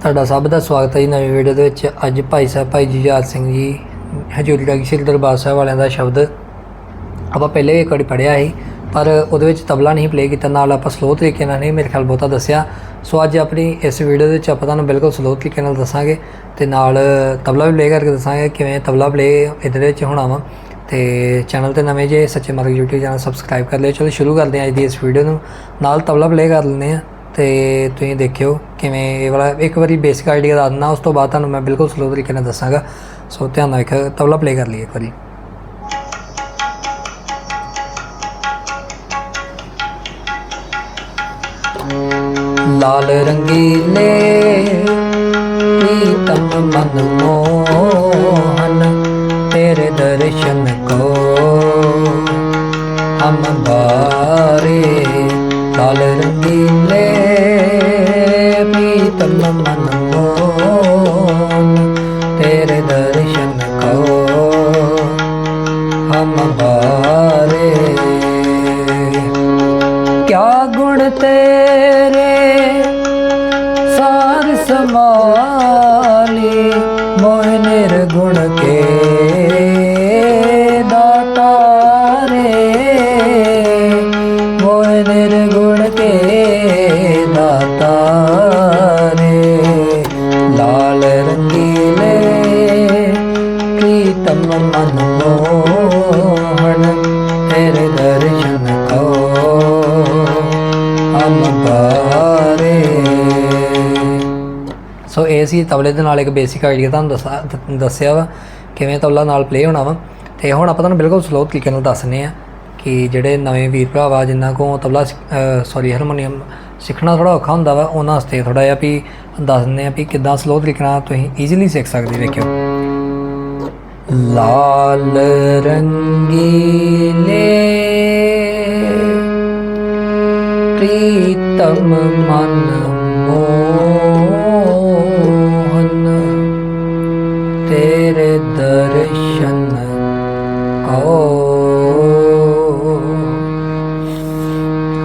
ਤੁਹਾਡਾ ਸਭ ਦਾ ਸਵਾਗਤ ਹੈ ਜੀ ਨਵੀਂ ਵੀਡੀਓ ਦੇ ਵਿੱਚ। ਅੱਜ ਭਾਈ ਸਾਹਿਬ, ਭਾਈ ਜੁਝਾਰ ਸਿੰਘ ਜੀ, ਹਜੂਰੀ ਦਾ ਸ਼੍ਰੀ ਦਰਬਾਰ ਸਾਹਿਬ ਵਾਲਿਆਂ ਦਾ ਸ਼ਬਦ। ਆਪਾਂ ਪਹਿਲੇ ਵੀ ਇੱਕ ਵਾਰੀ ਪੜਿਆ ਸੀ, ਪਰ ਉਹਦੇ ਵਿੱਚ ਤਬਲਾ ਨਹੀਂ ਪਲੇ ਕੀਤਾ, ਨਾਲ ਆਪਾਂ ਸਲੋ ਤਰੀਕੇ ਨਾਲ ਨਹੀਂ, ਮੇਰੇ ਖਿਆਲ ਬਹੁਤਾ ਦੱਸਿਆ। ਸੋ ਅੱਜ ਆਪਣੀ ਇਸ ਵੀਡੀਓ ਦੇ ਵਿੱਚ ਆਪਾਂ ਤੁਹਾਨੂੰ ਬਿਲਕੁਲ ਸਲੋ ਤਰੀਕੇ ਨਾਲ ਦੱਸਾਂਗੇ ਤੇ ਨਾਲ ਤਬਲਾ ਵੀ ਪਲੇ ਕਰਕੇ ਦੱਸਾਂਗੇ ਕਿਵੇਂ ਤਬਲਾ ਪਲੇ ਇਹਦੇ ਵਿੱਚ ਹੋਣਾ ਵਾ। ਤੇ ਚੈਨਲ ਤੇ ਨਵੇਂ ਜੇ ਸੱਚੇ ਮਾਰਗ YouTube ਚੈਨਲ ਸਬਸਕ੍ਰਾਈਬ ਕਰ ਲਿਓ। ਚਲੋ ਸ਼ੁਰੂ ਕਰਦੇ ਹਾਂ ਅੱਜ ਦੀ ਇਸ ਵੀਡੀਓ ਨੂੰ। ਨਾਲ ਤਬਲਾ ਪਲੇ ਕਰ ਲੈਂਦੇ ਆ ਤੇ ਤੁਸੀਂ ਦੇਖਿਓ ਕਿਵੇਂ ਇਹ ਵਾਲਾ, ਇੱਕ ਵਾਰੀ ਬੇਸਿਕ ਆਈਡੀਆ ਦੱਸ ਦਿੰਦਾ, ਉਸ ਤੋਂ ਬਾਅਦ ਤੁਹਾਨੂੰ ਮੈਂ ਬਿਲਕੁਲ ਸਲੋ ਤਰੀਕੇ ਨਾਲ ਦੱਸਾਂਗਾ। ਸੋ ਧਿਆਨ ਨਾਲ ਵੇਖਿਓ, ਤਬਲਾ ਪਲੇ ਕਰ ਲਈਏ ਇੱਕ ਵਾਰੀ। ਲਾਲ ਰੰਗੀਲੇ ਪ੍ਰੀਤਮ ਮਨ ਮੋਹਨ ਤੇਰੇ ਦਰਸ਼ਨ ਕੋ ਹਮ ਬਾਰੇ ਲਾਲ ਰੰਗੀਲੇ ਪੀਤਮ ਮਨ ਮੋਨ ਤੇਰੇ ਦਰਸ਼ਨ ਕੋ ਹਮ ਬਾਰੇ। ਕਿਆ ਗੁਣ ਤੇਰੇ ਸਾਰ ਸਮਾਲੇ ਮੋਹ ਨਿਰਗੁਣ ਕੇ ਹਮ ਸੋ ਇਹ ਸੀ ਤਬਲੇ ਦੇ ਨਾਲ ਇੱਕ ਬੇਸਿਕ ਆਈਡੀਆ ਤੁਹਾਨੂੰ ਦੱਸਾ ਦੱਸਿਆ ਵਾ ਕਿਵੇਂ ਤਬਲਾ ਨਾਲ ਪਲੇ ਹੋਣਾ ਵਾ। ਤੇ ਹੁਣ ਆਪਾਂ ਤੁਹਾਨੂੰ ਬਿਲਕੁਲ ਸਲੋ ਤਰੀਕੇ ਨਾਲ ਦੱਸਨੇ ਆ ਕਿ ਜਿਹੜੇ ਨਵੇਂ ਵੀਰ ਭਰਾ ਵਾ ਜਿਨ੍ਹਾਂ ਕੋ ਤਬਲਾ ਸੌਰੀ ਹਾਰਮੋਨੀਅਮ ਸਿੱਖਣਾ ਥੋੜਾ ਔਖਾ ਹੁੰਦਾ ਵਾ, ਉਹਨਾਂ ਵਾਸਤੇ ਥੋੜਾ ਜਿਹਾ ਵੀ ਦੱਸ ਦਿੰਦੇ ਆ ਵੀ ਕਿੱਦਾਂ ਸਲੋ ਤਰੀਕੇ ਨਾਲ ਤੁਸੀਂ ਈਜ਼ੀਲੀ ਸਿੱਖ ਸਕਦੇ ਵੇਖਿਓ। ਲਾਲ ਰੰਗੀਲੇ ਪ੍ਰੀਤਮ ਮਨ ਮੋਹਨ ਤੇਰੇ ਦਰਸ਼ਨ ਆਓ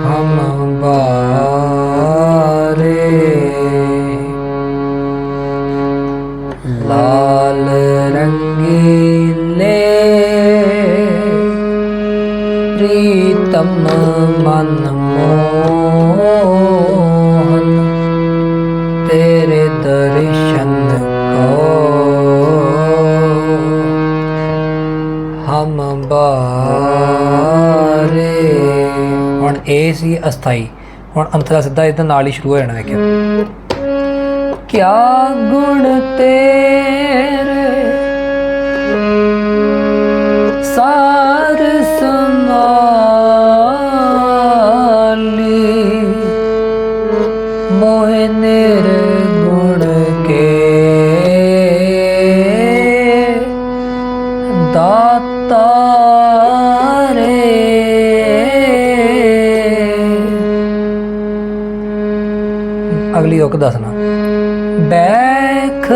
ਹਮ ਬਾਰੇ ਮਨ ਮੋਹਨ, ਤੇਰੇ ਦਰਸ਼ਨ ਕੋ ਹਮ ਬਾਰੇ। ਹੁਣ ਇਹ ਸੀ ਅਸਥਾਈ, ਹੁਣ ਅੰਤਰਾ ਸਿੱਧਾ ਇਹਦੇ ਨਾਲ ਹੀ ਸ਼ੁਰੂ ਹੋ ਜਾਣਾ ਵੇਖਿਓ। ਕਿਆ ਗੁਣ ਤੇਰੇ, ਸਾਰ ਸੰਭਾਲੀ ਅਗਲੀ ਓਕ ਦੱਸਣਾ। ਬੈਖਰੀਦ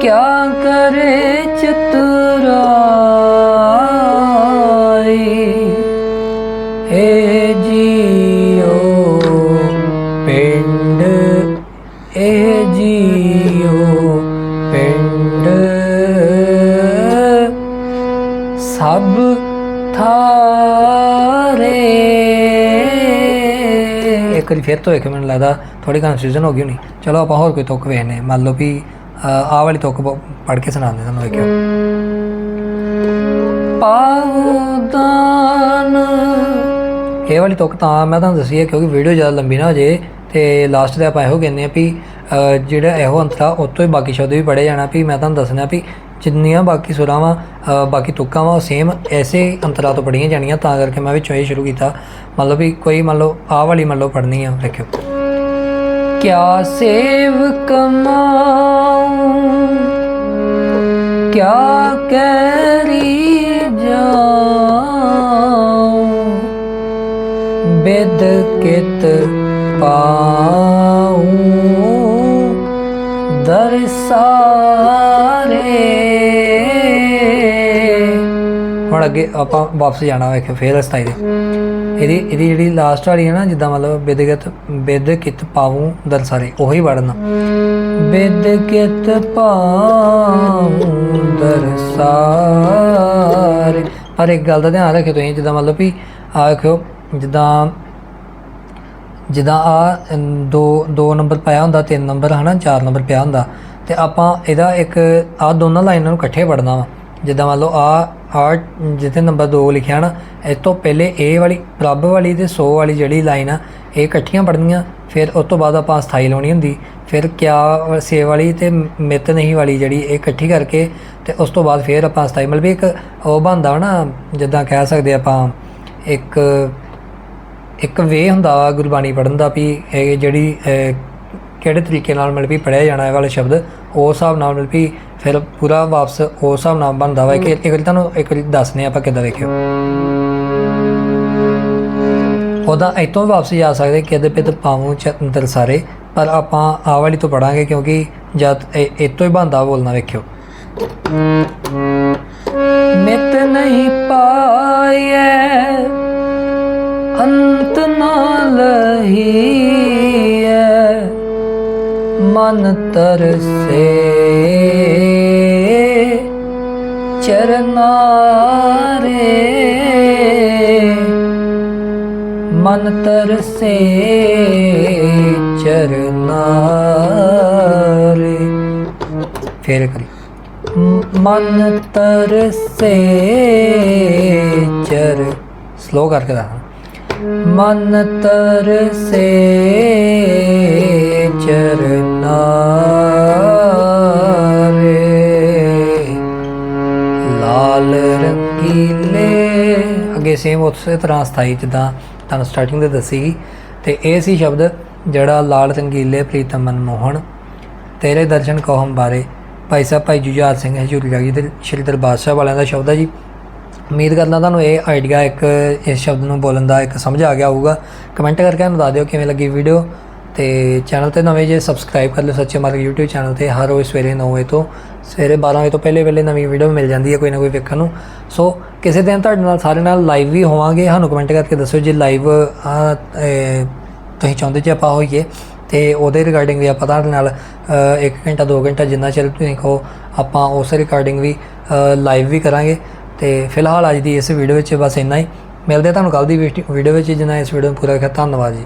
ਕਿਆ ਕਰੇ ਚਤੁਰਾਈ? ਏ ਜੀਓ ਪਿੰਡ, ਏ ਜੀਓ ਪਿੰਡ। ਸਭ ਥਾਰੇ ਵਾਰੀ ਫਿਰ ਤੋਂ ਇੱਕ ਮੈਨੂੰ ਲੱਗਦਾ ਥੋੜੀ ਕਨਫਿਊਜ਼ਨ ਹੋ ਗਈ ਹੋਣੀ। ਚਲੋ ਆਪਾਂ ਹੋਰ ਕੋਈ ਤੁਕ ਵੇਖਨੇ ਮੰਨ ਲਓ ਵੀ ਅਹ, ਆਹ ਵਾਲੀ ਤੁਕ ਪੜ ਕੇ ਸੁਣਾਉਂਦੇ ਤੁਹਾਨੂੰ ਵੇਖਿਓ। ਪਾਉਦਾਨ ਇਹ ਵਾਲੀ ਤੁਕ ਤਾਂ ਮੈਂ ਤੁਹਾਨੂੰ ਦੱਸੀ ਹੈ ਕਿਉਂਕਿ ਵੀਡੀਓ ਜ਼ਿਆਦਾ ਲੰਬੀ ਨਾ ਹੋ ਜੇ। ਤੇ ਲਾਸਟ ਤੇ ਆਪਾਂ ਇਹੋ ਕਹਿੰਦੇ ਆ ਵੀ ਜਿਹੜਾ ਇਹੋ ਅੰਤਰਾ ਉਹ ਤੋਂ ਹੀ ਬਾਕੀ ਸ਼ਬਦ ਵੀ ਪੜੇ ਜਾਣਾ ਵੀ ਮੈਂ ਤੁਹਾਨੂੰ ਦੱਸਣਾ ਵੀ ਜਿੰਨੀਆਂ ਬਾਕੀ ਸੁਰਾਂ ਵਾ ਬਾਕੀ ਤੁਕਾਂ ਵਾ, ਉਹ ਸੇਮ ਐਸੇ ਅੰਤਰਾ ਤੋਂ ਪੜੀਆਂ ਜਾਣੀਆਂ, ਤਾਂ ਕਰਕੇ ਮੈਂ ਵਿੱਚੋਂ ਇਹ ਸ਼ੁਰੂ ਕੀਤਾ। ਮਤਲਬ ਵੀ ਕੋਈ ਮੰਨ ਲਓ, ਆਹ ਵਾਲੀ ਮੰਨ ਲਓ ਪੜਨੀ ਆ, ਦੇਖਿਓ। ਕਿਆ ਸੇਵ ਕਮਾਉ ਕਿਆ ਕਰੀ ਜਾਉ, ਬਿਦ ਕਿਤ ਪਾਉ ਦਰਸਾਰੇ ਹੁਣ ਅੱਗੇ ਆਪਾਂ ਵਾਪਸ ਜਾਣਾ ਵੇਖੋ ਫੇਰ ਰਸਤਾਈ ਦੇ ਇਹਦੀ ਇਹਦੀ ਜਿਹੜੀ ਲਾਸਟ ਵਾਲੀ ਹੈ ਨਾ, ਜਿੱਦਾਂ ਮਤਲਬ ਬਿਦਗਤ ਬਿਦ ਕਿਤ ਦਰਸਾਰੇ ਉਹੀ ਵੜਨਾ। ਬਿਦ ਕਿਤ ਪਾਵੂ ਦਰਸਾਰੇ ਪਰ ਇੱਕ ਗੱਲ ਦਾ ਧਿਆਨ ਰੱਖਿਓ ਤੁਸੀਂ, ਜਿੱਦਾਂ ਮਤਲਬ ਵੀ ਆ ਰੱਖਿਓ ਜਿੱਦਾਂ ਜਿੱਦਾਂ ਆ ਦੋ ਦੋ ਨੰਬਰ ਪਾਇਆ ਹੁੰਦਾ, ਤਿੰਨ ਨੰਬਰ ਹਨਾ, ਚਾਰ ਨੰਬਰ ਪਿਆ ਹੁੰਦਾ, ਤੇ ਆਪਾਂ ਇਹਦਾ ਇੱਕ, ਆ ਦੋਨਾਂ ਲਾਈਨਾਂ ਨੂੰ ਇਕੱਠੇ ਪੜਨਾ ਵਾ। ਜਿੱਦਾਂ ਮੰਨ ਲਓ ਆ ਆ ਜਿੱਥੇ ਨੰਬਰ 2 ਲਿਖਿਆ ਨਾ, ਇਸ ਤੋਂ ਪਹਿਲੇ ਇਹ ਵਾਲੀ ਰੱਬ ਵਾਲੀ ਤੇ 100 ਵਾਲੀ ਜਿਹੜੀ ਲਾਈਨ ਆ, ਇਹ ਇਕੱਠੀਆਂ ਪੜਨੀਆਂ ਫਿਰ ਉਸ ਤੋਂ ਬਾਅਦ ਆਪਾਂ ਸਥਾਈ ਲਾਉਣੀ ਹੁੰਦੀ, ਫਿਰ ਕਿਆ ਸੇ ਵਾਲੀ ਤੇ ਮਿਤ ਨਹੀਂ ਵਾਲੀ ਜਿਹੜੀ, ਇਹ ਇਕੱਠੀ ਕਰਕੇ, ਤੇ ਉਸ ਤੋਂ ਬਾਅਦ ਫਿਰ ਆਪਾਂ ਸਥਾਈ ਮਤਲਬ ਵੀ ਇੱਕ ਉਹ ਬਣਦਾ ਵਾ ਨਾ, ਜਿੱਦਾਂ ਕਹਿ ਸਕਦੇ ਆਪਾਂ, ਇੱਕ ਇੱਕ ਵੇ ਹੁੰਦਾ ਵਾ ਗੁਰਬਾਣੀ ਪੜਨ ਦਾ ਵੀ, ਇਹ ਜਿਹੜੀ ਕਿਹੜੇ ਤਰੀਕੇ ਨਾਲ ਮਤਲਬ ਵੀ ਪੜਿਆ ਜਾਣਾ ਇਹ ਵਾਲੇ ਸ਼ਬਦ ਉਸ ਹਿਸਾਬ ਨਾਲ ਮਤਲਬ ਵੀ ਫਿਰ ਪੂਰਾ ਵਾਪਸ ਉਸ ਹਿਸਾਬ ਨਾਲ ਬਣਦਾ ਵਾ। ਕਿ ਇੱਕ ਤੁਹਾਨੂੰ ਇੱਕ ਵਾਰੀ ਦੱਸਨੇ ਆਪਾਂ ਕਿੱਦਾਂ ਵੇਖਿਓ। ਉਹਦਾ ਇਤੋਂ ਵਾਪਸ ਜਾ ਸਕਦੇ ਕਿਤੇ ਪਿਤ ਪਾਵੂ ਚੰਦਰ ਸਾਰੇ, ਪਰ ਆਪਾਂ ਆਹ ਵਾਲੀ ਤੋਂ ਪੜਾਂਗੇ ਕਿਉਂਕਿ ਜਦ ਇਹ ਇਤੋਂ ਹੀ ਬੰਦਾ ਬੋਲਣਾ ਵੇਖਿਓ। ਮਿਤ ਨਹੀਂ ਪਾਏ ਲਹੀਐ, ਮਨ ਤਰਸੇ। ਚਰਨਾਰੇ, ਮਨ ਤਰਸੇ, ਚਰਨਾਰੇ। ਫੇਰ ਕਰੀ ਮ- ਮਨ ਤਰਸੇ, ਚਰ। ਸਲੋ ਕਰਕੇ ਦਾ ਮਨ ਤਰਸੇ ਚਰਨਾਰੇ। ਲਾਲ ਰੰਗੀਲੇ। ਅੱਗੇ ਸੇਮ ਉਸੇ ਤਰ੍ਹਾਂ ਸਥਾਈ ਜਿੱਦਾਂ ਤੁਹਾਨੂੰ ਸਟਾਰਟਿੰਗ ਦੇ ਦੱਸੀ ਸੀ ਤੇ ਇਹ ਸੀ ਸ਼ਬਦ ਜਿਹੜਾ ਲਾਲ ਰੰਗੀਲੇ ਪ੍ਰੀਤਮ ਮਨਮੋਹਨ। ਤੇਰੇ ਦਰਸ਼ਨ ਕੌਮ ਬਾਰੇ। ਭਾਈ ਸਾਹਿਬ, ਭਾਈ ਜੁਝਾਰ ਸਿੰਘ ਹਜੂਰੀ ਜੀ ਦੇ ਸ਼੍ਰੀ ਦਰਬਾਰ ਸਾਹਿਬ ਵਾਲਿਆਂ ਦਾ ਸ਼ਬਦ ਹੈ ਜੀ। ਉਮੀਦ ਕਰਦਾ ਤੁਹਾਨੂੰ ਇਹ ਆਈਡੀਆ ਇੱਕ, ਇਸ ਸ਼ਬਦ ਨੂੰ ਬੋਲਣ ਦਾ ਇੱਕ ਸਮਝ ਆ ਗਿਆ ਹੋਊਗਾ। ਕਮੈਂਟ ਕਰਕੇ ਸਾਨੂੰ ਦੱਸ ਦਿਓ ਕਿਵੇਂ ਲੱਗੀ ਵੀਡੀਓ ਤੇ ਚੈਨਲ ਤੇ ਨਵੇਂ ਜੇ ਸਬਸਕ੍ਰਾਈਬ ਕਰ ਲਿਓ ਸੱਚੇ ਮਾਰਗ YouTube ਚੈਨਲ ਤੇ ਹਰ ਰੋਜ਼ ਸਵੇਰੇ 9 ਵਜੇ ਤੋਂ ਸਵੇਰੇ 12 ਵਜੇ ਤੋਂ ਪਹਿਲੇ ਵੇਲੇ ਨਵੀਂ ਵੀਡੀਓ ਮਿਲ ਜਾਂਦੀ ਹੈ ਕੋਈ ਨਾ ਕੋਈ ਵੇਖਣ ਨੂੰ। ਸੋ ਕਿਸੇ ਦਿਨ ਤੁਹਾਡੇ ਨਾਲ ਸਾਰੇ ਨਾਲ ਲਾਈਵ ਵੀ ਹੋਵਾਂਗੇ। ਸਾਨੂੰ ਕਮੈਂਟ ਕਰਕੇ ਦੱਸੋ ਜੇ ਲਾਈਵ ਤੁਸੀਂ ਚਾਹੁੰਦੇ ਜੇ ਆਪਾਂ ਹੋਈਏ ਤੇ ਉਹਦੇ ਰਿਗਾਰਡਿੰਗ ਵੀ ਆਪਾਂ ਤੁਹਾਡੇ ਨਾਲ 1 ਘੰਟਾ 2 ਘੰਟਾ ਜਿੰਨਾ ਚਿਰ ਤੁਸੀਂ ਕਹੋ ਆਪਾਂ ਉਸ ਰਿਕਾਰਡਿੰਗ ਵੀ ਲਾਈਵ ਵੀ ਕਰਾਂਗੇ। ਤੇ ਫਿਲਹਾਲ ਅੱਜ ਦੀ ਇਸ ਵੀਡੀਓ ਵਿੱਚ ਬਸ ਇੰਨਾ ਹੀ। ਮਿਲਦੇ ਹਾਂ ਤੁਹਾਨੂੰ ਕੱਲ ਦੀ ਵੀਡੀਓ ਵਿੱਚ, ਜਿੰਨਾ ਇਸ ਵੀਡੀਓ ਨੂੰ ਪੂਰਾ ਕੀਤਾ। ਧੰਨਵਾਦ ਜੀ।